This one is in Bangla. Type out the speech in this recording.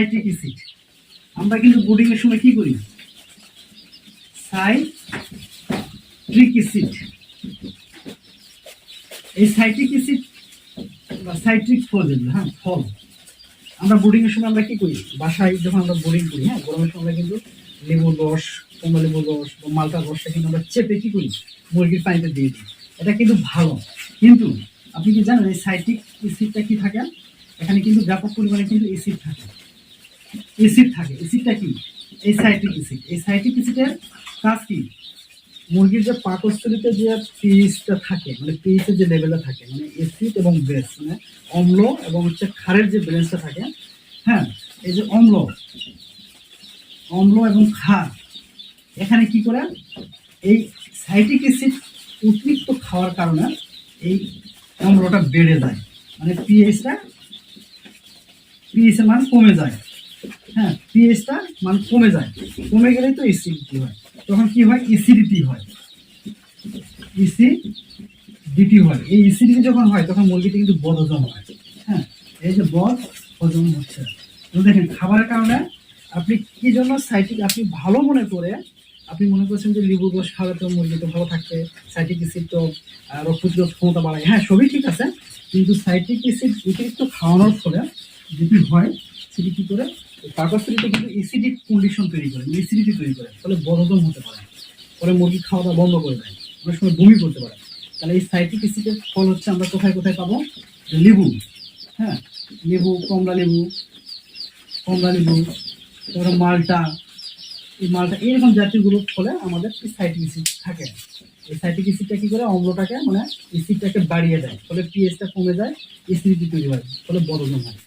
সাইট্রিক অ্যাসিড আমরা কিন্তু বোর্ডিং এর সময় কি করি? এই বা সাইট্রিক ফল যেগুলো হ্যাঁ ফল আমরা বোর্ডিং এর সময় আমরা কি করি? বাসায় যখন আমরা বোর্ডিং করি হ্যাঁ গরমের সময় কিন্তু লেবুর রস, কমলা লেবুর রস বা মালটার রসটা কিন্তু আমরা চেপে কি করি? মুরগির পানিতে দিয়ে দিই। এটা কিন্তু ভালো। কিন্তু আপনি কি জানেন এই সাইট্রিক অ্যাসিডটা কি থাকে? এখানে কিন্তু ব্যাপক পরিমাণে কিন্তু অ্যাসিড থাকে। অ্যাসিড থাকে। এসিডটা কি? এই সাইট্রিক অ্যাসিড এই সাইট্রিক অ্যাসিডের কাজ কি? মুরগির যে পাকস্থলিতে যে পিএইচটা থাকে মানে পিএইচের যে লেভেলটা থাকে মানে এসিড এবং বেস মানে অম্ল এবং হচ্ছে খারের যে ব্যালেন্সটা থাকে হ্যাঁ এই যে অম্ল অম্ল এবং ক্ষার, এখানে কি করে? এই সাইটিক অ্যাসিড অতিরিক্ত খাওয়ার কারণে এই অম্লটা বেড়ে যায়। মানে পিএইচটা পিএইচের মান কমে যায়। হ্যাঁ পিএইচটা মান কমে যায়। কমে গেলেই তো অ্যাসিডিটি হয়। তখন কি হয়? অ্যাসিডিটি হয়। অ্যাসিডিটি হয়। এই অ্যাসিডিটি যখন হয়, তখন মুরগিতে কিন্তু বদহজম হয়। হ্যাঁ এই যে বদ হজম হচ্ছে। দেখেন, খাবারের কারণে আপনি কি জন্য সাইটিক আপনি ভালো মনে করে, আপনি মনে করছেন যে লেবু রস খাওয়ালে তো মুরগি তো ভালো থাকবে সাইটিক অ্যাসিড তো রোগ প্রতিরোধ ক্ষমতা বাড়ায়। হ্যাঁ সবই ঠিক আছে, কিন্তু সাইটিক অ্যাসিড অতিরিক্ত খাওয়ানোর ফলে যেটি হয় সেটি কি করে পাকস্থলিতে কিন্তু অ্যাসিডিক কন্ডিশন তৈরি করে অ্যাসিডিটি তৈরি করে, ফলে বদহজম হতে পারে। পরে মুরগি খাওয়া দাওয়া বন্ধ করে দেয়, অনেক সময় বমি করতে পারে। তাহলে এই সাইটিক অ্যাসিডের ফল হচ্ছে আমরা কোথায় কোথায় পাবো? লেবু হ্যাঁ? লেবু, কমলা লেবু কমলা লেবু, তারপরে মালটা, এই মালটা, এইরকম জাতীয়গুলো ফলে আমাদের সাইটিক অ্যাসিড থাকে। এই সাইটিক অ্যাসিডটা কী করে? অম্লটাকে মানে অ্যাসিডটাকে বাড়িয়ে দেয়, ফলে পিএইচটা কমে যায় অ্যাসিডিটি তৈরি হয়, ফলে বদহজম হয়।